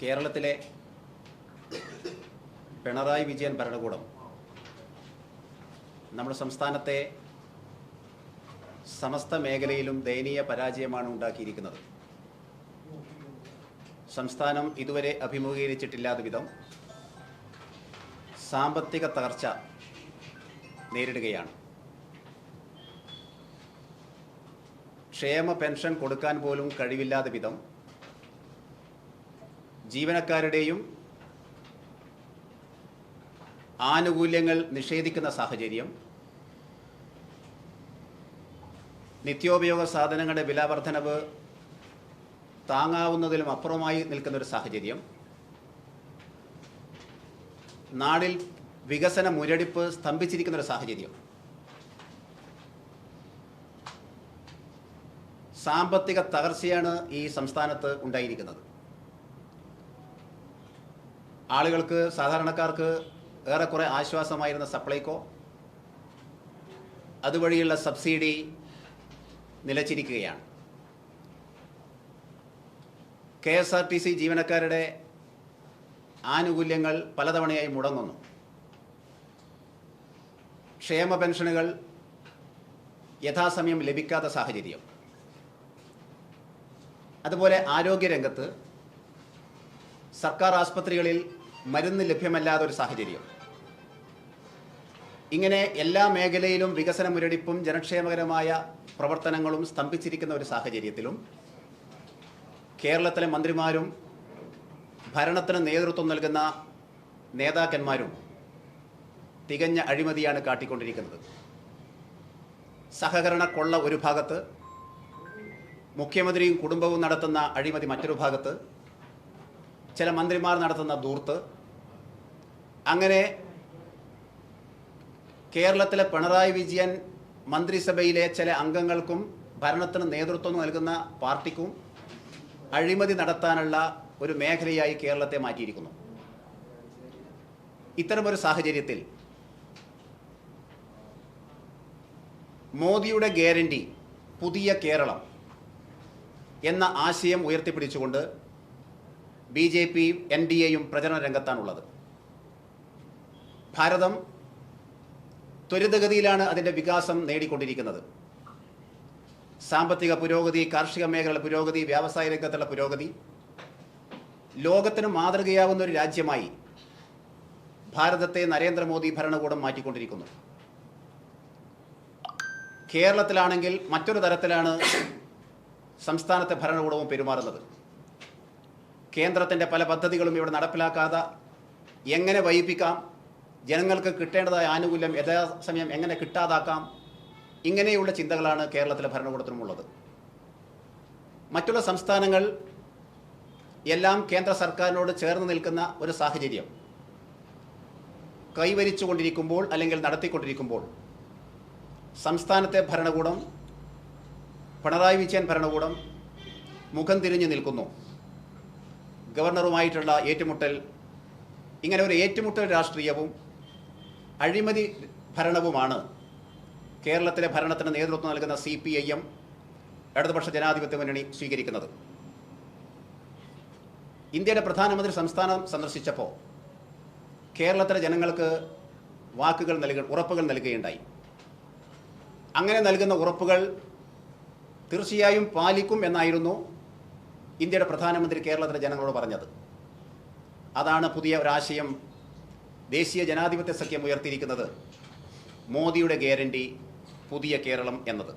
കേരളത്തിലെ പിണറായി വിജയൻ ഭരണകൂടം നമ്മുടെ സംസ്ഥാനത്തെ സമസ്ത മേഖലയിലും ദയനീയ പരാജയമാണ് ഉണ്ടാക്കിയിരിക്കുന്നത്. സംസ്ഥാനം ഇതുവരെ അഭിമുഖീകരിച്ചിട്ടില്ലാത്ത വിധം സാമ്പത്തിക തകർച്ച നേരിടുകയാണ്. ക്ഷേമ പെൻഷൻ കൊടുക്കാൻ പോലും കഴിവില്ലാത്ത വിധം ജീവനക്കാരുടെയും ആനുകൂല്യങ്ങൾ നിഷേധിക്കുന്ന സാഹചര്യം നിത്യോപയോഗ സാധനങ്ങളുടെ വിലവർദ്ധനവ് താങ്ങാവുന്നതിലും അപ്പുറമായി നിൽക്കുന്ന ഒരു സാഹചര്യം നാടിൽ വികസന മുരടിപ്പ് സ്തംഭിച്ചിരിക്കുന്ന ഒരു സാഹചര്യം സാമ്പത്തിക തകർച്ചയാണ് ഈ സംസ്ഥാനത്ത് ഉണ്ടായിരിക്കുന്നത്. ആളുകൾക്ക് സാധാരണക്കാർക്ക് ഏറെക്കുറെ ആശ്വാസമായിരുന്ന സപ്ലൈകോ? അതുവഴിയുള്ള subsidy നിലച്ചിരിക്കുകയാണ്. K S R T C ജീവനക്കാരുടെ ആനുകൂല്യങ്ങൾ പലതവണയായി മുടങ്ങുന്നു. ക്ഷേമ പെൻഷനുകൾ യഥാസമയം ലഭിക്കാത്ത സാഹചര്യം. അതുപോലെ ആരോഗ്യരംഗത്ത് സർക്കാർ ആസ്പത്രികളിൽ മരുന്ന് ലഭ്യമല്ലാത്ത ഒരു സാഹചര്യം. ഇങ്ങനെ എല്ലാ മേഖലയിലും വികസന മുരടിപ്പും ജനക്ഷേമകരമായ പ്രവർത്തനങ്ങളും സ്തംഭിച്ചിരിക്കുന്ന ഒരു സാഹചര്യത്തിലും കേരളത്തിലെ മന്ത്രിമാരും ഭരണത്തിന് നേതൃത്വം നൽകുന്ന നേതാക്കന്മാരും തികഞ്ഞ അഴിമതിയാണ് കാട്ടിക്കൊണ്ടിരിക്കുന്നത്. സഹകരണ കൊള്ള ഒരു ഭാഗത്ത് മുഖ്യമന്ത്രിയും കുടുംബവും നടത്തുന്ന അഴിമതി മറ്റൊരു ഭാഗത്ത് ചില മന്ത്രിമാർ നടത്തുന്ന ദൂർത്ത് അങ്ങനെ കേരളത്തിലെ പിണറായി വിജയൻ മന്ത്രിസഭയിലെ ചില അംഗങ്ങൾക്കും ഭരണത്തിന് നേതൃത്വം നൽകുന്ന പാർട്ടിക്കും അഴിമതി നടത്താനുള്ള ഒരു മേഖലയായി കേരളത്തെ മാറ്റിയിരിക്കുന്നു. ഇത്തരമൊരു സാഹചര്യത്തിൽ മോദിയുടെ ഗ്യാരണ്ടി പുതിയ കേരളം എന്ന ആശയം ഉയർത്തിപ്പിടിച്ചുകൊണ്ട് ബി ജെ പിയും എൻ ഡി എയും പ്രചരണ രംഗത്താണുള്ളത്. ഭാരതം ത്വരിതഗതിയിലാണ് അതിന്റെ വികാസം നേടിക്കൊണ്ടിരിക്കുന്നത്. സാമ്പത്തിക പുരോഗതി കാർഷിക മേഖലയുടെ പുരോഗതി വ്യാവസായ രംഗത്തുള്ള പുരോഗതി ലോകത്തിന് മാതൃകയാവുന്ന ഒരു രാജ്യമായി ഭാരതത്തെ നരേന്ദ്രമോദി ഭരണകൂടം മാറ്റിക്കൊണ്ടിരിക്കുന്നു. കേരളത്തിലാണെങ്കിൽ മറ്റൊരു തരത്തിലാണ് സംസ്ഥാനത്തെ ഭരണകൂടവും പെരുമാറുന്നത്. കേന്ദ്രത്തിന്റെ പല പദ്ധതികളും ഇവിടെ നടപ്പിലാക്കാതെ എങ്ങനെ വൈപ്പിക്കാം ജനങ്ങൾക്ക് കിട്ടേണ്ടതായ ആനുകൂല്യം യഥാസമയം എങ്ങനെ കിട്ടാതാക്കാം? ഇങ്ങനെയുള്ള ചിന്തകളാണ് കേരളത്തിലെ ഭരണകൂടത്തിനുമുള്ളത്. മറ്റുള്ള സംസ്ഥാനങ്ങൾ എല്ലാം കേന്ദ്ര സർക്കാരിനോട് ചേർന്ന് നിൽക്കുന്ന ഒരു സാഹചര്യം. കൈവരിച്ചുകൊണ്ടിരിക്കുമ്പോൾ അല്ലെങ്കിൽ നടത്തിക്കൊണ്ടിരിക്കുമ്പോൾ സംസ്ഥാനത്തെ ഭരണകൂടം പിണറായി വിജയൻ ഭരണകൂടം മുഖം തിരിഞ്ഞു നിൽക്കുന്നു. ഗവർണറുമായിട്ടുള്ള ഏറ്റുമുട്ടൽ ഇങ്ങനെ ഒരു ഏറ്റുമുട്ടൽ രാഷ്ട്രീയവും അഴിമതി ഭരണവുമാണ്. കേരളത്തിലെ ഭരണത്തിന് നേതൃത്വം നൽകുന്ന സി പി ഐ എം ഇടതുപക്ഷ ജനാധിപത്യ മുന്നണി സ്വീകരിക്കുന്നത്. ഇന്ത്യയുടെ പ്രധാനമന്ത്രി സംസ്ഥാനം സന്ദർശിച്ചപ്പോൾ കേരളത്തിലെ ജനങ്ങൾക്ക് വാക്കുകൾ നൽകി ഉറപ്പുകൾ നൽകുകയുണ്ടായി. അങ്ങനെ നൽകുന്ന ഉറപ്പുകൾ തീർച്ചയായും പാലിക്കും എന്നായിരുന്നു ഇന്ത്യയുടെ പ്രധാനമന്ത്രി കേരളത്തിലെ ജനങ്ങളോട് പറഞ്ഞത്. അതാണ് പുതിയ ഒരാശയം ദേശീയ ജനാധിപത്യ സഖ്യം ഉയർത്തിയിരിക്കുന്നത് മോദിയുടെ ഗ്യാരണ്ടി പുതിയ കേരളം എന്നത്.